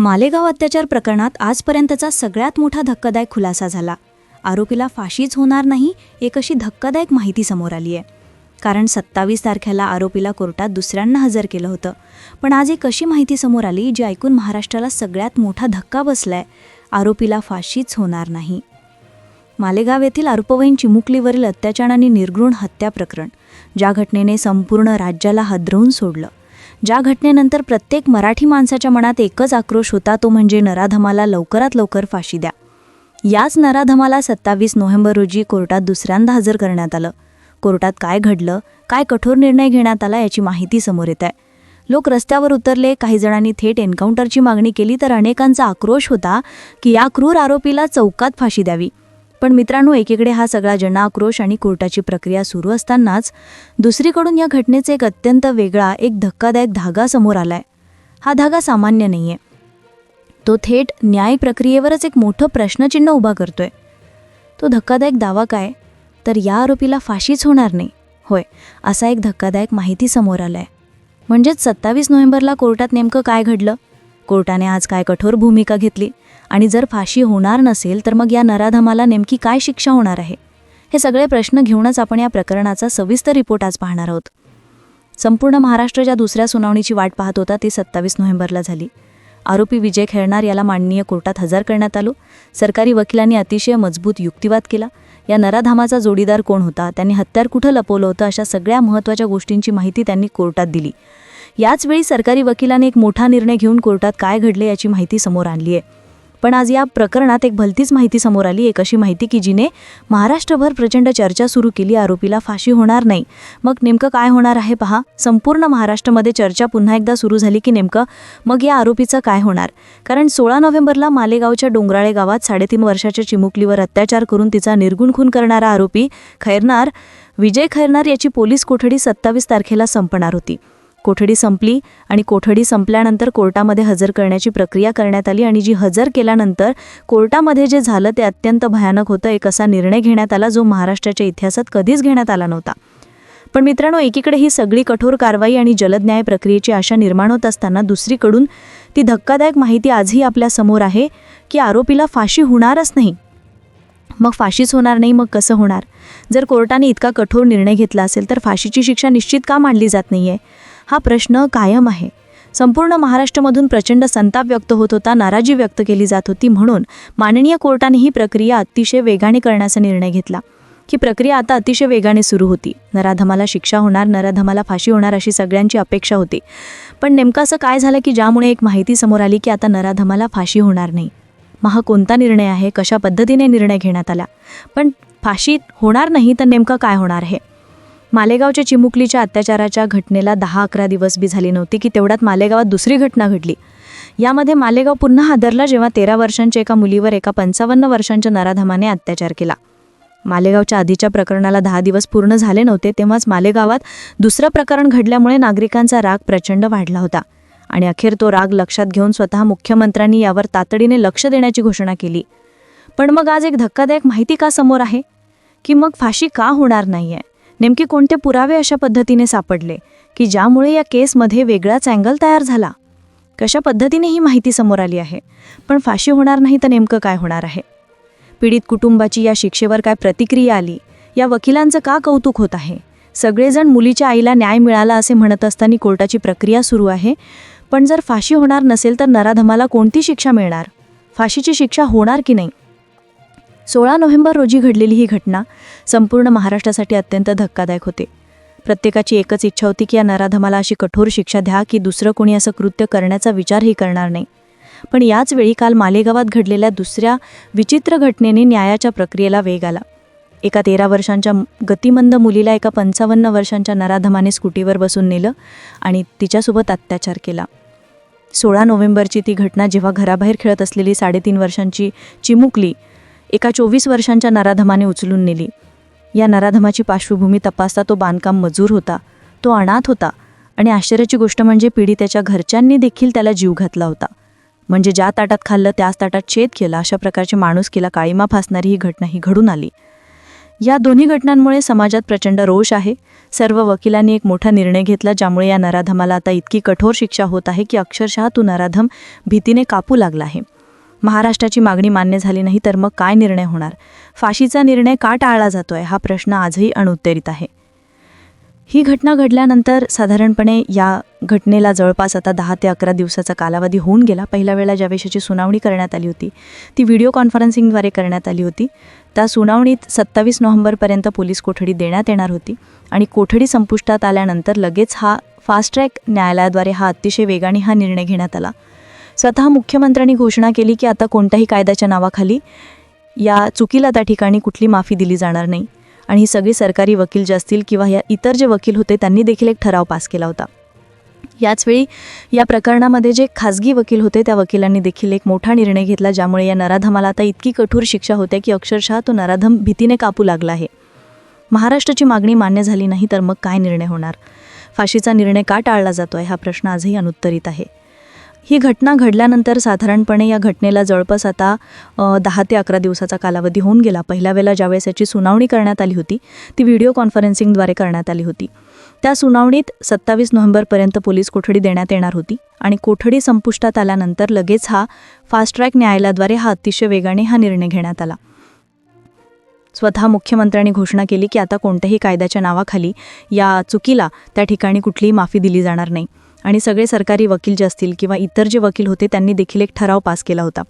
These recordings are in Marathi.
मालेगाव अत्याचार प्रकरणात आजपर्यंतचा सगळ्यात मोठा धक्कादायक खुलासा झाला. आरोपीला फाशीच होणार नाही एक अशी धक्कादायक माहिती समोर आली आहे. कारण सत्तावीस तारखेला आरोपीला कोर्टात दुसऱ्यांना हजर केलं होतं. पण आज एक अशी माहिती समोर आली जी ऐकून महाराष्ट्राला सगळ्यात मोठा धक्का बसलाय. आरोपीला फाशीच होणार नाही. मालेगाव येथील आरोपवयीन चिमुकलीवरील अत्याचार आणि निर्घृण हत्या प्रकरण ज्या घटनेने संपूर्ण राज्याला हादरवून सोडलं. ज्या घटनेनंतर प्रत्येक मराठी माणसाच्या मनात एकच आक्रोश होता तो म्हणजे नराधमाला लवकरात लवकर फाशी द्या. याच नराधमाला सत्तावीस नोव्हेंबर रोजी कोर्टात दुसऱ्यांदा हजर करण्यात आलं. कोर्टात काय घडलं काय कठोर निर्णय घेण्यात आला याची माहिती समोर येत आहे. लोक रस्त्यावर उतरले काही जणांनी थेट एन्काउंटरची मागणी केली तर अनेकांचा आक्रोश होता की या क्रूर आरोपीला चौकात फाशी द्यावी. पण मित्रांनो एकीकडे हा सगळा जनआक्रोश आणि कोर्टाची प्रक्रिया सुरू असतानाच दुसरीकडून या घटनेचा एक अत्यंत वेगळा एक धक्कादायक धागा समोर आलाय. हा धागा सामान्य नाहीये. तो थेट न्याय प्रक्रियेवरच एक मोठं प्रश्नचिन्ह उभा करतोय. तो धक्कादायक दावा काय? तर या आरोपीला फाशीच होणार नाही. होय असा एक धक्कादायक माहिती समोर आलाय. म्हणजेच सत्तावीस नोव्हेंबरला कोर्टात नेमकं काय घडलं? कोर्टाने आज काय कठोर भूमिका घेतली? आणि जर फाशी होणार नसेल तर मग या नराधमाला नेमकी काय शिक्षा होणार आहे? हे सगळे प्रश्न घेऊनच आपण या प्रकरणाचा सविस्तर रिपोर्ट आज पाहणार आहोत. संपूर्ण महाराष्ट्र ज्या दुसऱ्या सुनावणीची वाट पाहत होता ती सत्तावीस नोव्हेंबरला झाली. आरोपी विजय खेळणार याला माननीय कोर्टात हजर करण्यात आलो. सरकारी वकिलांनी अतिशय मजबूत युक्तिवाद केला. या नराधामाचा जोडीदार कोण होता त्यांनी हत्यार कुठं लपवलं होतं अशा सगळ्या महत्त्वाच्या गोष्टींची माहिती त्यांनी कोर्टात दिली. याचवेळी सरकारी वकिलाने एक मोठा निर्णय घेऊन कोर्टात काय घडले याची माहिती समोर आणली आहे पण आज या प्रकरणात एक भलतीच माहिती समोर आली. एक अशी माहिती की जिने महाराष्ट्रभर प्रचंड चर्चा सुरू केली. आरोपीला फाशी होणार नाही. मग नेमकं काय होणार आहे पहा. संपूर्ण महाराष्ट्रामध्ये चर्चा पुन्हा एकदा सुरू झाली की नेमकं मग या आरोपीचं काय होणार? कारण सोळा नोव्हेंबरला मालेगावच्या डोंगराळे गावात साडेतीन वर्षाच्या चिमुकलीवर अत्याचार करून तिचा निर्गुण खून करणारा आरोपी खैरनार विजय खैरनार याची पोलीस कोठडी सत्तावीस तारखेला संपणार होती. कोठडी संपली आणि कोठडी संपल्यानंतर कोर्टामध्ये हजर करण्याची प्रक्रिया करण्यात आली आणि जी हजर केल्यानंतर कोर्टामध्ये जे झालं ते अत्यंत भयानक होतं. एक असा निर्णय घेण्यात आला जो महाराष्ट्राच्या इतिहासात कधीच घेण्यात आला नव्हता. पण मित्रांनो एकीकडे ही सगळी कठोर कारवाई आणि जलद न्याय प्रक्रियेची आशा निर्माण होत असताना दुसरीकडून ती धक्कादायक माहिती आजही आपल्यासमोर आहे की आरोपीला फाशी होणारच नाही. मग फाशीच होणार नाही मग कसं होणार? जर कोर्टाने इतका कठोर निर्णय घेतला असेल तर फाशीची शिक्षा निश्चित का मांडली जात नाही आहे हा प्रश्न कायम आहे. संपूर्ण महाराष्ट्रामधून प्रचंड संताप व्यक्त होत होता नाराजी व्यक्त केली जात होती म्हणून माननीय कोर्टाने ही प्रक्रिया अतिशय वेगाने करण्याचा निर्णय घेतला. ही प्रक्रिया आता अतिशय वेगाने सुरू होती. नराधमाला शिक्षा होणार नराधमाला फाशी होणार अशी सगळ्यांची अपेक्षा होती. पण नेमकं असं काय झालं की ज्यामुळे एक माहिती समोर आली की आता नराधमाला फाशी होणार नाही? मग हा कोणता निर्णय आहे? कशा पद्धतीने निर्णय घेण्यात आला? पण फाशी होणार नाही तर नेमकं काय होणार आहे मालेगावच्या चिमुकलीच्या अत्याचाराच्या घटनेला दहा अकरा दिवस बी झाली नव्हती की तेवढ्यात मालेगावात दुसरी घटना घडली. यामध्ये मालेगाव पुन्हा हादरला जेव्हा तेरा वर्षांच्या एका मुलीवर एका पंचावन्न वर्षांच्या नराधमाने अत्याचार केला. मालेगावच्या आधीच्या प्रकरणाला दहा दिवस पूर्ण झाले नव्हते तेव्हाच मालेगावात दुसरं प्रकरण घडल्यामुळे नागरिकांचा राग प्रचंड वाढला होता. आणि अखेर तो राग लक्षात घेऊन स्वतः मुख्यमंत्र्यांनी यावर तातडीने लक्ष देण्याची घोषणा केली. पण मग आज एक धक्कादायक माहिती का समोर आहे? की मग फाशी का होणार नाहीये? नेमके कोणते पुरावे अशा पद्धतीने सापडले की ज्यामुळे या केसमध्ये वेगळाच अँगल तयार झाला? कशा पद्धतीने ही माहिती समोर आली आहे? पण फाशी होणार नाही तर नेमकं काय होणार आहे? पीडित कुटुंबाची या शिक्षेवर काय प्रतिक्रिया आली? या वकिलांचं का कौतुक होत आहे? सगळेजण मुलीच्या आईला न्याय मिळाला असे म्हणत असताना कोर्टाची प्रक्रिया सुरू आहे. पण जर फाशी होणार नसेल तर नराधमाला कोणती शिक्षा मिळणार? फाशीची शिक्षा होणार की नाही? सोळा नोव्हेंबर रोजी घडलेली ही घटना संपूर्ण महाराष्ट्रासाठी अत्यंत धक्कादायक होते. प्रत्येकाची एकच इच्छा होती की या नराधमाला अशी कठोर शिक्षा द्या की दुसरं कोणी असं कृत्य करण्याचा विचारही करणार नाही. पण याच वेळी काल मालेगावात घडलेल्या दुसऱ्या विचित्र घटनेने न्यायाच्या प्रक्रियेला वेग आला. एका तेरा वर्षांच्या गतिमंद मुलीला एका पंचावन्न वर्षांच्या नराधमाने स्कूटीवर बसून नेलं आणि तिच्यासोबत अत्याचार केला. सोळा नोव्हेंबरची ती घटना जेव्हा घराबाहेर खेळत असलेली साडेतीन वर्षांची चिमुकली एका चोवीस वर्षांच्या नराधमाने उचलून नेली. या नराधमाची पार्श्वभूमी तपासता तो बांधकाम मजूर होता तो अनाथ होता आणि आश्चर्याची गोष्ट म्हणजे पीडितेच्या घरच्यांनी देखील त्याला जीव घातला होता. म्हणजे ज्या ताटात खाल्लं त्याच ताटात छेद केला अशा प्रकारचे माणूस केला काळीमा फासणारी ही घटना ही घडून आली. या दोन्ही घटनांमुळे समाजात प्रचंड रोष आहे. सर्व वकिलांनी एक मोठा निर्णय घेतला ज्यामुळे या नराधमाला आता इतकी कठोर शिक्षा होत आहे की अक्षरशः तो नराधम भीतीने कापू लागला आहे. महाराष्ट्राची मागणी मान्य झाली नाही तर मग काय निर्णय होणार? फाशीचा निर्णय का टाळला जातोय? हा प्रश्न आजही अनुत्तरित आहे. ही घटना घडल्यानंतर साधारणपणे या घटनेला जवळपास आता दहा ते अकरा दिवसाचा कालावधी होऊन गेला. पहिल्या वेळेला ज्या विषयाची सुनावणी करण्यात आली होती ती व्हिडिओ कॉन्फरन्सिंगद्वारे करण्यात आली होती. त्या सुनावणीत सत्तावीस नोव्हेंबरपर्यंत पोलीस कोठडी देण्यात येणार होती आणि कोठडी संपुष्टात आल्यानंतर लगेच हा फास्ट ट्रॅक न्यायालयाद्वारे हा अतिशय वेगाने हा निर्णय घेण्यात आला. स्वतः मुख्यमंत्र्यांनी घोषणा केली की आता कोणत्याही कायद्याच्या नावाखाली या चुकीला त्या ठिकाणी कुठली माफी दिली जाणार नाही. आणि ही सगळी सरकारी वकील जे असतील किंवा या इतर जे वकील होते त्यांनी देखील एक ठराव पास केला होता. याचवेळी या प्रकरणामध्ये जे खाजगी वकील होते त्या वकिलांनी देखील एक मोठा निर्णय घेतला ज्यामुळे या नराधमाला आता इतकी कठोर शिक्षा होते की अक्षरशः तो नराधम भीतीने कापू लागला आहे. महाराष्ट्राची मागणी मान्य झाली नाही तर मग काय निर्णय होणार? फाशीचा निर्णय का टाळला जातो आहे हा प्रश्न आजही अनुत्तरित आहे. ही घटना घडल्यानंतर साधारणपणे या घटनेला जवळपास आता दहा ते अकरा दिवसाचा कालावधी होऊन गेला. पहिल्या वेळेला ज्यावेळेस याची सुनावणी करण्यात आली होती ती व्हिडिओ कॉन्फरन्सिंगद्वारे करण्यात आली होती. त्या सुनावणीत सत्तावीस नोव्हेंबरपर्यंत पोलीस कोठडी देण्यात येणार होती आणि कोठडी संपुष्टात आल्यानंतर लगेच हा फास्ट ट्रॅक न्यायालयाद्वारे हा अतिशय वेगाने हा निर्णय घेण्यात आला. स्वतः मुख्यमंत्र्यांनी घोषणा केली की आता कोणत्याही कायद्याच्या नावाखाली या चुकीला त्या ठिकाणी कुठलीही माफी दिली जाणार नाही. आणि सगळे सरकारी वकील जे असतील किंवा इतर जे वकील होते त्यांनी देखील एक ठराव पास केला होता.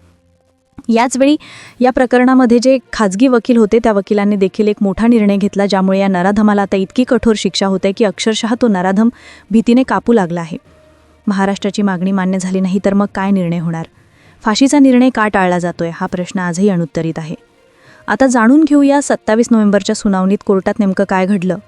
याचवेळी या प्रकरणामध्ये जे खाजगी वकील होते त्या वकिलांनी देखील एक मोठा निर्णय घेतला ज्यामुळे या नराधमाला आता इतकी कठोर शिक्षा होते की अक्षरशः तो नराधम भीतीने कापू लागला आहे. महाराष्ट्राची मागणी मान्य झाली नाही तर मग काय निर्णय होणार? फाशीचा निर्णय का टाळला जातोय? हा प्रश्न आजही अनुत्तरित आहे. आता जाणून घेऊया सत्तावीस नोव्हेंबरच्या सुनावणीत कोर्टात नेमकं काय घडलं?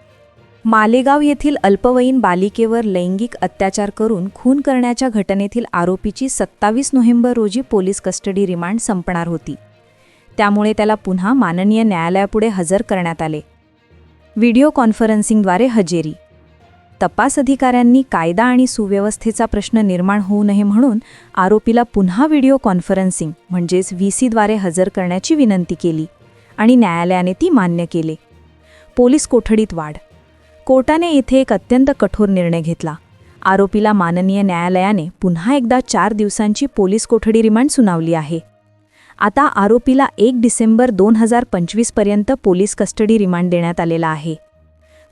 मालेगाव येथील अल्पवयीन बालिकेवर लैंगिक अत्याचार करून खून करण्याच्या घटनेतील आरोपीची सत्तावीस नोव्हेंबर रोजी पोलीस कस्टडी रिमांड संपणार होती. त्यामुळे त्याला पुन्हा माननीय न्यायालयापुढे हजर करण्यात आले. व्हिडिओ कॉन्फरन्सिंगद्वारे हजेरी. तपास अधिकाऱ्यांनी कायदा आणि सुव्यवस्थेचा प्रश्न निर्माण होऊ नये म्हणून आरोपीला पुन्हा व्हिडिओ कॉन्फरन्सिंग म्हणजेच व्ही सीद्वारे हजर करण्याची विनंती केली आणि न्यायालयाने ती मान्य केले. पोलीस कोठडीत वाढ कोर्टाने येथे एक अत्यंत कठोर निर्णय घेतला. आरोपीला माननीय न्यायालयाने पुन्हा एकदा चार दिवसांची पोलीस कोठडी रिमांड सुनावली आहे. आता आरोपीला एक डिसेंबर दोन हजार पंचवीसपर्यंत पोलीस कस्टडी रिमांड देण्यात आलेला आहे.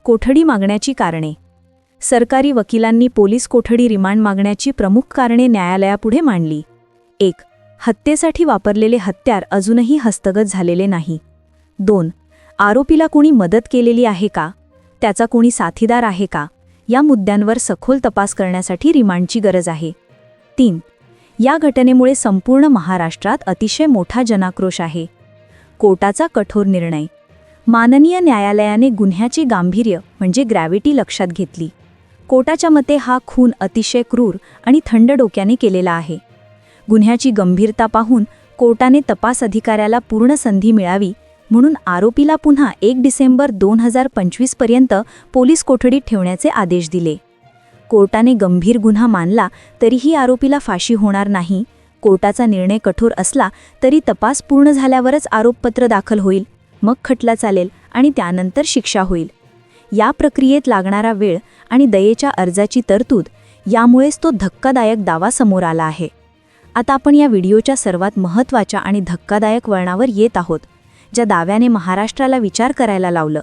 कोठडी मागण्याची कारणे. सरकारी वकिलांनी पोलीस कोठडी रिमांड मागण्याची प्रमुख कारणे न्यायालयापुढे मांडली. एक हत्येसाठी वापरलेले हत्यार अजूनही हस्तगत झालेले नाही. दोन आरोपीला कुणी मदत केलेली आहे का? त्याचा कोणी साथीदार आहे का? या मुद्द्यांवर सखोल तपास करण्यासाठी रिमांडची गरज आहे. तीन या घटनेमुळे संपूर्ण महाराष्ट्रात अतिशय मोठा जनाक्रोश आहे. कोर्टाचा कठोर निर्णय. माननीय न्यायालयाने गुन्ह्याची गांभीर्य म्हणजे ग्रॅव्हिटी लक्षात घेतली. कोर्टाच्या मते हा खून अतिशय क्रूर आणि थंड डोक्याने केलेला आहे. गुन्ह्याची गंभीरता पाहून कोर्टाने तपास अधिकाऱ्याला पूर्ण संधी मिळावी म्हणून आरोपीला पुन्हा एक डिसेंबर दोन हजार पंचवीसपर्यंत पोलीस कोठडीत ठेवण्याचे आदेश दिले. कोर्टाने गंभीर गुन्हा मानला तरीही आरोपीला फाशी होणार नाही. कोर्टाचा निर्णय कठोर असला तरी तपास पूर्ण झाल्यावरच आरोपपत्र दाखल होईल मग खटला चालेल आणि त्यानंतर शिक्षा होईल. या प्रक्रियेत लागणारा वेळ आणि दयेच्या अर्जाची तरतूद यामुळेच तो धक्कादायक दावा समोर आला आहे. आता आपण या व्हिडिओच्या सर्वात महत्त्वाच्या आणि धक्कादायक वळणावर येत आहोत. ज्या दाव्याने महाराष्ट्राला विचार करायला लावलं.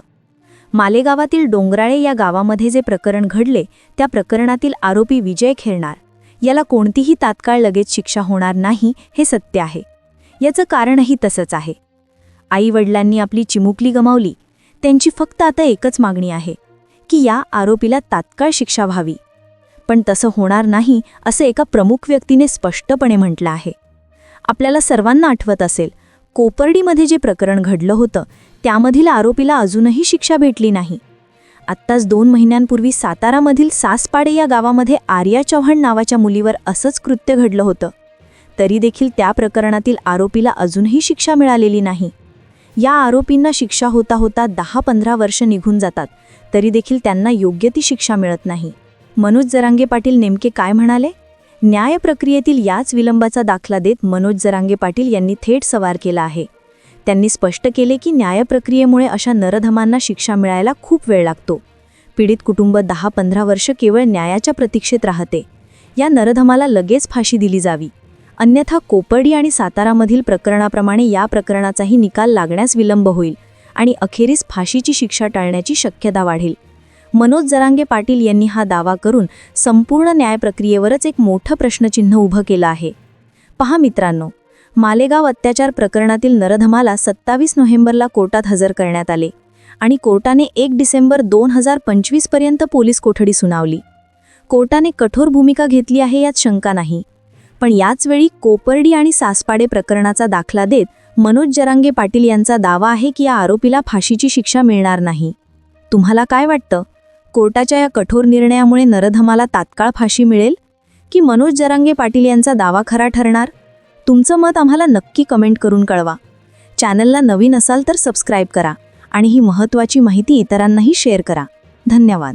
मालेगावातील डोंगराळे या गावामध्ये जे प्रकरण घडले त्या प्रकरणातील आरोपी विजय खेळणार. याला कोणतीही तात्काळ लगेच शिक्षा होणार नाही हे सत्य आहे. याचं कारणही तसंच आहे. आईवडिलांनी आपली चिमुकली गमावली. त्यांची फक्त आता एकच मागणी आहे की या आरोपीला तात्काळ शिक्षा व्हावी. पण तसं होणार नाही असं एका प्रमुख व्यक्तीने स्पष्टपणे म्हटलं आहे. आपल्याला सर्वांना आठवत असेल कोपर्डीमध्ये जे प्रकरण घडलं होतं त्यामधील आरोपीला अजूनही शिक्षा भेटली नाही. आत्ताच दोन महिन्यांपूर्वी सातारामधील सासपाडे या गावामध्ये आर्या चव्हाण नावाच्या मुलीवर असंच कृत्य घडलं होतं. तरी देखील त्या प्रकरणातील आरोपीला अजूनही शिक्षा मिळालेली नाही. या आरोपींना शिक्षा होता होता दहा पंधरा वर्ष निघून जातात तरी देखील त्यांना योग्य ती शिक्षा मिळत नाही. मनोज जरांगे पाटील नेमके काय म्हणाले? न्याय प्रक्रियेतील याच विलंबाचा दाखला देत मनोज जरांगे पाटील यांनी थेट सवार केला आहे. त्यांनी स्पष्ट केले की न्याय प्रक्रियेमुळे अशा नरधमांना शिक्षा मिळायला खूप वेळ लागतो. पीडित कुटुंब दहा पंधरा वर्ष केवळ न्यायाच्या प्रतीक्षेत राहते. या नरधमाला लगेच फाशी दिली जावी. अन्यथा कोपर्डी आणि सातारामधील प्रकरणाप्रमाणे या प्रकरणाचाही निकाल लागण्यास विलंब होईल आणि अखेरीस फाशीची शिक्षा टाळण्याची शक्यता वाढेल. मनोज जरांगे पाटील यांनी हा दावा करून संपूर्ण न्यायप्रक्रियेवरच एक मोठं प्रश्नचिन्ह उभं केलं आहे. पहा मित्रांनो मालेगाव अत्याचार प्रकरणातील नरधमाला सत्तावीस नोव्हेंबरला कोर्टात हजर करण्यात आले आणि कोर्टाने एक डिसेंबर दोन हजार पंचवीसपर्यंत पोलीस कोठडी सुनावली. कोर्टाने कठोर भूमिका घेतली आहे यात शंका नाही. पण याचवेळी कोपर्डी आणि सासपाडे प्रकरणाचा दाखला देत मनोज जरांगे पाटील यांचा दावा आहे की या आरोपीला फाशीची शिक्षा मिळणार नाही. तुम्हाला काय वाटतं? कोर्टाच्या या कठोर निर्णयामुळे नरधमाला तात्काळ फाशी मिळेल? की मनोज जरांगे पाटील यांचा दावा खरा ठरणार? तुमचं मत आम्हाला नक्की कमेंट करून कळवा. चॅनलला नवीन असाल तर सबस्क्राईब करा आणि ही महत्त्वाची माहिती इतरांनाही शेअर करा. धन्यवाद.